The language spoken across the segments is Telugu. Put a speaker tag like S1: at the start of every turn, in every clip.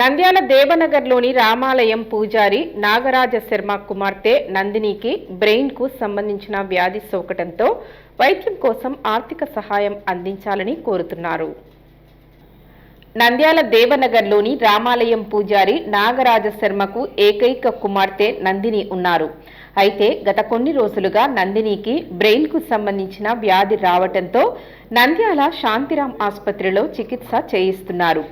S1: నంద్యాల దేవనగర్లోని రామాలయం పూజారి నాగరాజ శర్మ కుమార్తె నందినికి బ్రెయిన్కు సంబంధించిన వ్యాధి సోకటంతో వైద్యం కోసం ఆర్థిక సహాయం అందించాలని కోరుతున్నారు. నంద్యాల దేవనగర్లోని రామాలయం పూజారి నాగరాజ శర్మకు ఏకైక కుమార్తె నందిని ఉన్నారు. అయితే గత కొన్ని రోజులుగా నందినికి బ్రెయిన్కు సంబంధించిన వ్యాధి రావటంతో నంద్యాల శాంతిరాం ఆసుపత్రిలో చికిత్స చేయిస్తున్నారు.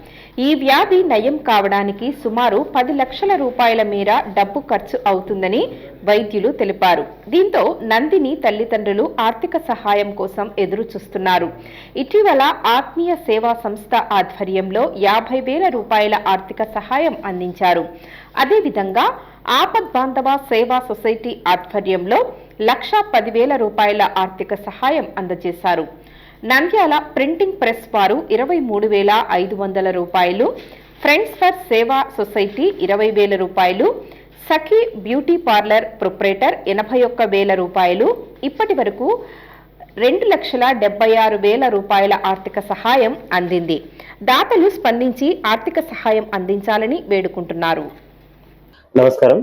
S1: ఈ వ్యాధి నయం కావడానికి సుమారు పది లక్షల రూపాయల మేర డబ్బు ఖర్చు అవుతుందని వైద్యులు తెలిపారు. దీంతో నందిని తల్లిదండ్రులు ఆర్థిక సహాయం కోసం ఎదురు చూస్తున్నారు ఇటీవల ఆత్మీయ సేవా సంస్థ ఆధ్వర్యంలో యాభై వేల రూపాయల ఆర్థిక సహాయం అందించారు. అదేవిధంగా ఆపద్ బాంధవ సేవా సొసైటీ ఆధ్వర్యంలో లక్ష పదివేల రూపాయల ఆర్థిక సహాయం అందజేశారు. నంద్యాల ప్రింటింగ్ ప్రెస్ వారు ఇరవై మూడు వేల ఐదు వందల రూపాయలు ఫ్రెండ్స్ ఫర్ సేవా సొసైటీ ఇరవై వేల రూపాయలు సఖీ బ్యూటీ పార్లర్ ప్రొపరేటర్ ఎనభై ఒక్క వేల రూపాయలు ఇప్పటి వరకు రెండు లక్షల డెబ్బై ఆరు వేల రూపాయల ఆర్థిక సహాయం అందింది. దాతలు స్పందించి ఆర్థిక సహాయం అందించాలని వేడుకుంటున్నారు.
S2: నమస్కారం.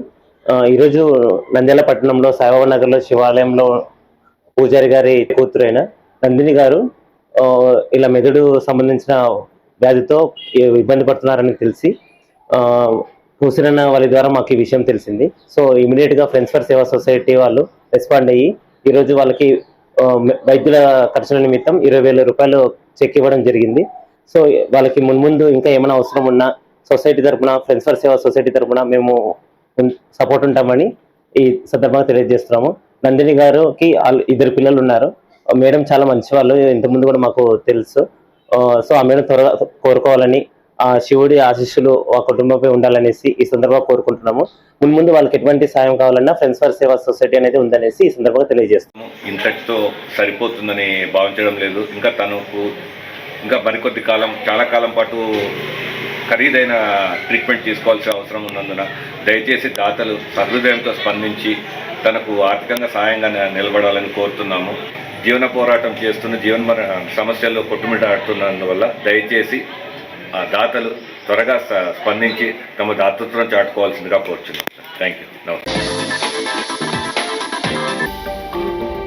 S2: ఈరోజు నంద్యాల పట్టణంలో సాయిబాబా నగర్లో శివాలయంలో పూజారి గారి కూతురైన నందిని గారు ఇలా మెదడు సంబంధించిన వ్యాధితో ఇబ్బంది పడుతున్నారని తెలిసి ఆ, హుసిరన్న వాళ్ళ ద్వారా మాకు ఈ విషయం తెలిసింది. సో ఇమీడియట్గా ఫ్రెండ్స్ ఫర్ సేవా సొసైటీ వాళ్ళు రెస్పాండ్ అయ్యి ఈరోజు వాళ్ళకి వైద్యుల ఖర్చుల నిమిత్తం ఇరవై వేల రూపాయలు చెక్ ఇవ్వడం జరిగింది. సో వాళ్ళకి మున్ముందు ఇంకా ఏమైనా అవసరం ఉన్నా సొసైటీ తరపున ఫ్రెండ్స్ ఫర్ సేవా సొసైటీ తరపున మేము సపోర్ట్ ఉంటామని ఈ సందర్భంగా తెలియజేస్తున్నాము. నందిని గారుకి ఇద్దరు పిల్లలు ఉన్నారు. మేడం చాలా మంచి వాళ్ళు ఇంతకుముందు కూడా మాకు తెలుసు. సో ఆ మేడం త్వరగా కోరుకోవాలని ఆ శివుడి ఆశీస్సులు ఆ కుటుంబంపై ఉండాలనేసి ఈ సందర్భంగా కోరుకుంటున్నాము. ముందు ముందు వాళ్ళకి ఎటువంటి సాయం కావాలన్నా ఫ్రెండ్స్ ఫర్ సేవా సొసైటీ అనేది ఉందనేసి ఈ సందర్భంగా తెలియజేస్తున్నాము.
S3: ఇంతటితో సరిపోతుందని భావించడం లేదు. ఇంకా తనకు ఇంకా మరికొద్ది కాలం చాలా కాలం పాటు ఖరీదైన ట్రీట్మెంట్ తీసుకోవాల్సిన అవసరం ఉన్నందున దయచేసి దాతలు సహృదయంతో స్పందించి తనకు ఆర్థికంగా సాయంగా నిలబడాలని కోరుతున్నాము. జీవన పోరాటం చేస్తున్న జీవన సమస్యల్లో కొట్టుమిటాడుతున్నందువల్ల దయచేసి ఆ దాతలు త్వరగా స్పందించి తమ దాతృత్వం చాటుకోవాల్సిందిగా కోరుచున్నాం. థ్యాంక్ యూ నమస్తే.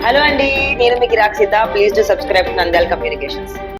S4: హలో అండి నేను మీకు Rakshita please to subscribe Nandal communications